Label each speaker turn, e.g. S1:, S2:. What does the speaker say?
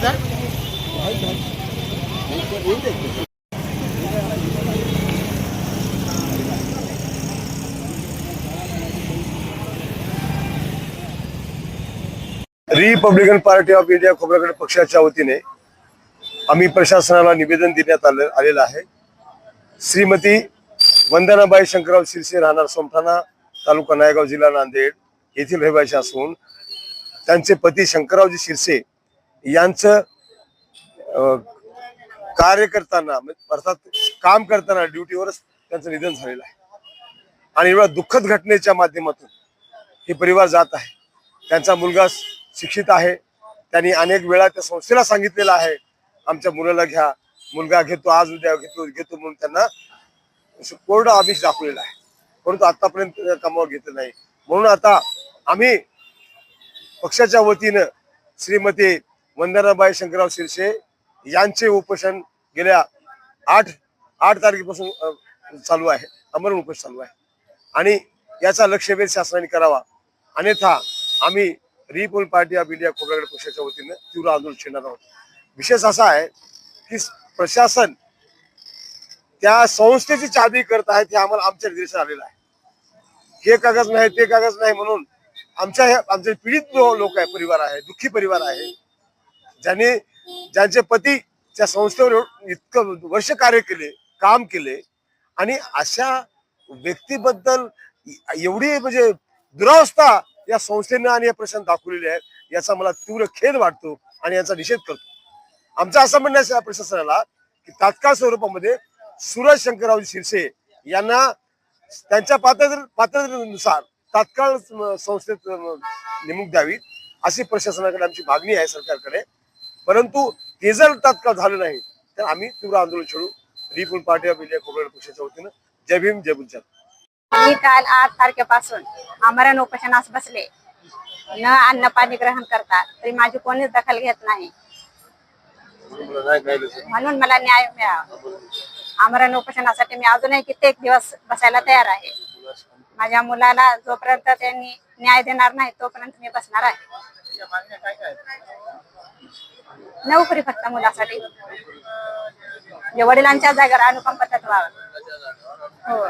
S1: त्याचा
S2: Republican party of India Khobragade पक्षाच्या वतीने आम्ही प्रशासनाला निवेदन देण्यात आलं आलेलं आहे. श्रीमती वंदनाबाई शंकरराव शिरसे राहणार सोमठाणा तालुका नायगाव जिल्हा नांदेड येथील रहिवासी असून त्यांचे पती शंकररावजी शिरसे यांचं कार्य करताना म्हणजे अर्थात काम करताना ड्युटीवरच त्यांचं निधन झालेलं आहे. आणि एवढ्या दुःखद घटनेच्या माध्यमातून हे परिवार जात आहे. त्यांचा मुलगा शिक्षित आहे. त्यांनी अनेक वेळा त्या संस्थेला सांगितलेलं आहे आमच्या मुलाला घ्या मुलगा घेतो आज उद्या घेतो घेतो म्हणून त्यांना कोर्ट आदेश दाखवलेला आहे. परंतु आतापर्यंत कामावर घेतलं नाही. म्हणून आता आम्ही पक्षाच्या वतीनं श्रीमती वंदनाबाई शंकरराव शिरसे यांचे उपोषण गेल्या आठ आठ तारखेपासून चालू आहे. अमरण उपोषण चालू आहे. आणि याचा लक्षवेध शासनाने करावा. अन्यथा आम्ही Republic party of India Khobragade पक्षाच्या वतीनं तीव्र आंदोलन छेडणार आहोत. विशेष असा आहे की प्रशासन त्या संस्थेची चाबी करत आहे ते आम्हाला आमच्या निर्देशन आलेलं आहे. हे कागद नाही ते कागद नाही म्हणून आमच्या आमचे पीडित लोक आहे परिवार आहे दुःखी परिवार आहे ज्यांनी ज्यांचे पती त्या संस्थेवर इतकं वर्ष कार्य केले काम केले आणि अशा व्यक्तीबद्दल एवढी म्हणजे दुरावस्था या संस्थेनं आणि या प्रशांत दाखवलेली आहे याचा मला तीव्र खेद वाटतो आणि याचा निषेध करतो. आमचं असं म्हणणं आहे या प्रशासनाला की तात्काळ स्वरूपामध्ये सूरज शंकरराव शिरसे यांना त्यांच्या पात्र पात्रतेनुसार तात्काळ संस्थेत नेमणूक द्यावी अशी प्रशासनाकडे आमची मागणी आहे सरकारकडे. परंतु ते जर तात्काळ झालं नाही तर आम्ही तीव्र आंदोलन छेडू. रिपूल पार्टी ऑफ इंडिया कोकण पक्षाच्या वतीनं जय भीम जय बुद्ध
S3: मी काल आठ तारखेपासून आमरण उपोषणास बसले. न अन्न पाणी ग्रहण करता तरी माझी कोणीच दखल घेत नाही. म्हणून मला न्याय मिळावा. आमरण उपोषणासाठी मी अजूनही कित्येक दिवस बसायला तयार आहे. माझ्या मुलाला जोपर्यंत त्यांनी न्याय देणार नाही तोपर्यंत मी बसणार आहे. नोकरी फक्त मुलासाठी. म्हणजे वडिलांच्या जागेवर अनुकंप तत्वावर हो.